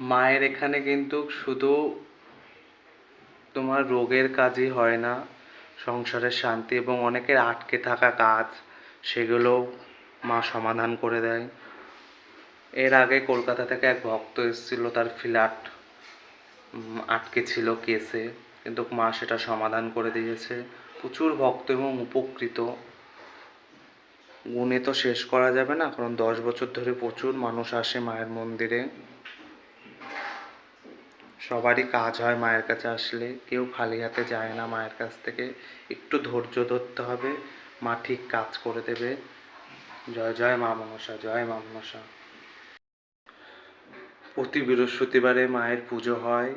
মায়ের এখানে কিন্তু শুধু তোমার রোগের কাজই হয় না সংসারের শান্তি এবং অনেকের আটকে থাকা কাজ, সেগুলো মা সমাধান করে দেয়। এর আগে কলকাতা থেকে এক ভক্ত এসেছিল, তার ফ্ল্যাট আটকে ছিল কেসে, কিন্তু মা সেটা সমাধান করে দিয়েছে। প্রচুর ভক্ত এবং উপকৃত। গুণে তো শেষ করা যাবে না, কারণ দশ বছর ধরে প্রচুর মানুষ আসে মায়ের মন্দিরে। সবারই কাজ হয় মায়ের কাছে আসলে। কেউ খালি হাতে যায় না মায়ের কাছ থেকে। একটু ধৈর্য ধরতে হবে। মা ঠিক কাজ করে দেবে। জয় জয় মা মনসা, জয় মা মনসা। প্রতি বৃহস্পতিবারে মায়ের পুজো হয়।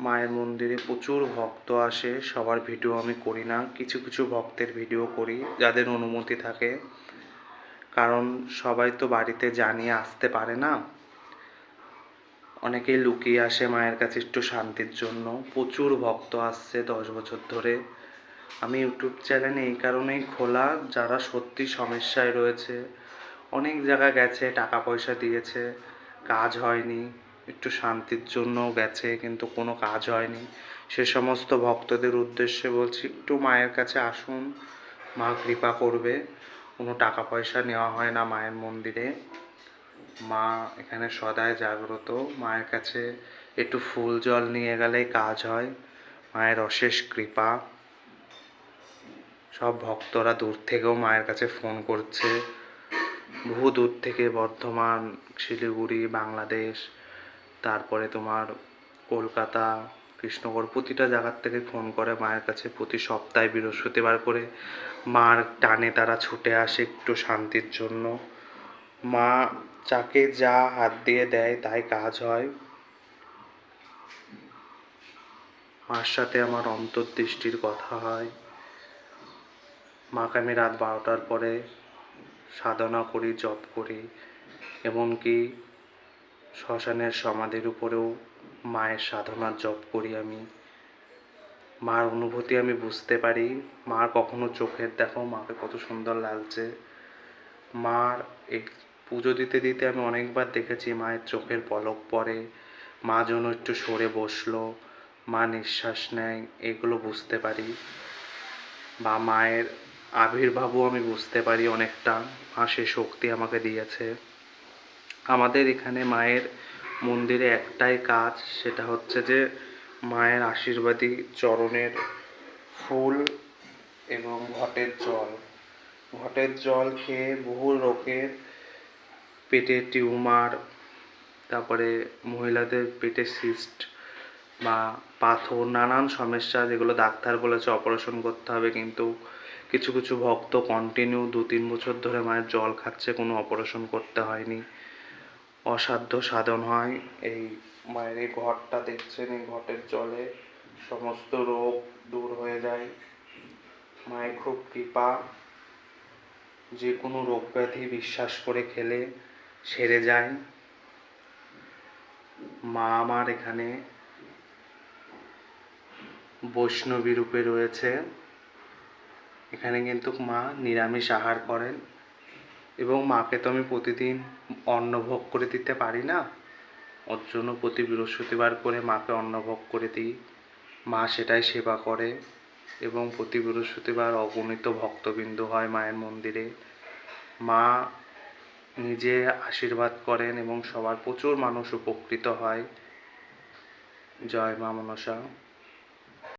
মায়ের মন্দিরে প্রচুর ভক্ত আসে। সবার ভিডিও আমি করি না। কিছু কিছু ভক্তের ভিডিও করি যাদের অনুমতি থাকে। কারণ সবাই তো বাড়িতে জানিয়ে আসতে পারে না। অনেকেই লুকিয়ে আসে মায়ের কাছে একটু শান্তির জন্য। প্রচুর ভক্ত আসছে দশ বছর ধরে। আমি ইউটিউব চ্যানেল এই কারণেই খোলা, যারা সত্যি সমস্যায় রয়েছে, অনেক জায়গা গেছে, টাকা পয়সা দিয়েছে, কাজ হয়নি, একটু শান্তির জন্য গেছে, কিন্তু কোনো কাজ হয়নি। সে সমস্ত ভক্তদের উদ্দেশ্যে বলছি, একটু মায়ের কাছে আসুন, মা কৃপা করবে, কোনো টাকা পয়সা নেওয়া হয় না মায়ের মন্দিরে। মা এখানে সদায় জাগ্রত। মায়ের কাছে একটু ফুল জল নিয়ে গেলেই কাজ হয়। মায়ের অশেষ কৃপা। সব ভক্তরা দূর থেকেও মায়ের কাছে ফোন করছে। বহু দূর থেকে বর্ধমান, শিলিগুড়ি, বাংলাদেশ, তারপরে তোমার কলকাতা, কৃষ্ণগড় প্রতিটা জায়গার থেকে ফোন করে মায়ের কাছে প্রতি সপ্তাহে বৃহস্পতিবার করে মার টানে তারা ছুটে আসে একটু শান্তির জন্য। মা যাকে যা হাত দিয়ে দেয়, তাই কাজ হয়। মার সাথে আমার অন্তর্দৃষ্টির কথা হয়। মাকে আমি রাত বারোটার পরে সাধনা করি, জপ করি, এমনকি শ্মশানের সমাধির উপরেও মায়ের সাধনার জপ করি আমি। মার অনুভূতি আমি বুঝতে পারি। মার কখনো চোখের দেখো, মাকে কত সুন্দর লাগছে। মার এই পুজো দিতে দিতে আমি অনেকবার দেখেছি মায়ের চোখের পলক পড়ে, মা যেন একটু সরে বসল, মা নিঃশ্বাস নেয়, এগুলো বুঝতে পারি। বা মায়ের আবির্ভাবও আমি বুঝতে পারি অনেকটা, মা সে শক্তি আমাকে দিয়েছে। আমাদের এখানে মায়ের মন্দিরে একটাই কাজ, সেটা হচ্ছে যে মায়ের আশীর্বাদী চরণের ফুল এবং ঘটের জল। ঘটের জল খেয়ে বহু লোকের পেটে টিউমার, তারপরে মহিলাদের পেটে সিস্ট বা পাথর, নানান সমস্যা যেগুলো ডাক্তার বলেছে অপারেশন করতে হবে, কিন্তু কিছু কিছু ভক্ত কন্টিনিউ দু তিন বছর ধরে মায়ের জল খাচ্ছে, কোনো অপারেশন করতে হয়নি। অসাধ্য সাধন হয়। এই মায়ের এই ঘরটা দেখছেন, এই ঘটের জলে সমস্ত রোগ দূর হয়ে যায়। মায়ের খুব কৃপা। যে কোনো রোগ ব্যাধি বিশ্বাস করে খেলে। সেরে যায়। মা আমার এখানে বৈষ্ণবী রূপে রয়েছে। এখানে কিন্তু মা নিরামিষ আহার করেন এবং মাকে তো আমি প্রতিদিন অন্নভোগ করে দিতে পারি না। ওর জন্য প্রতি বৃহস্পতিবার করে মাকে অন্নভোগ করে দিই। মা সেটাই সেবা করে এবং প্রতি বৃহস্পতিবার অগণিত ভক্তবৃন্দ হয় মায়ের মন্দিরে। মা নিজে আশীর্বাদ করেন এবং সবার প্রচুর মানুষ উপকৃত হয়। জয় মা মনসা।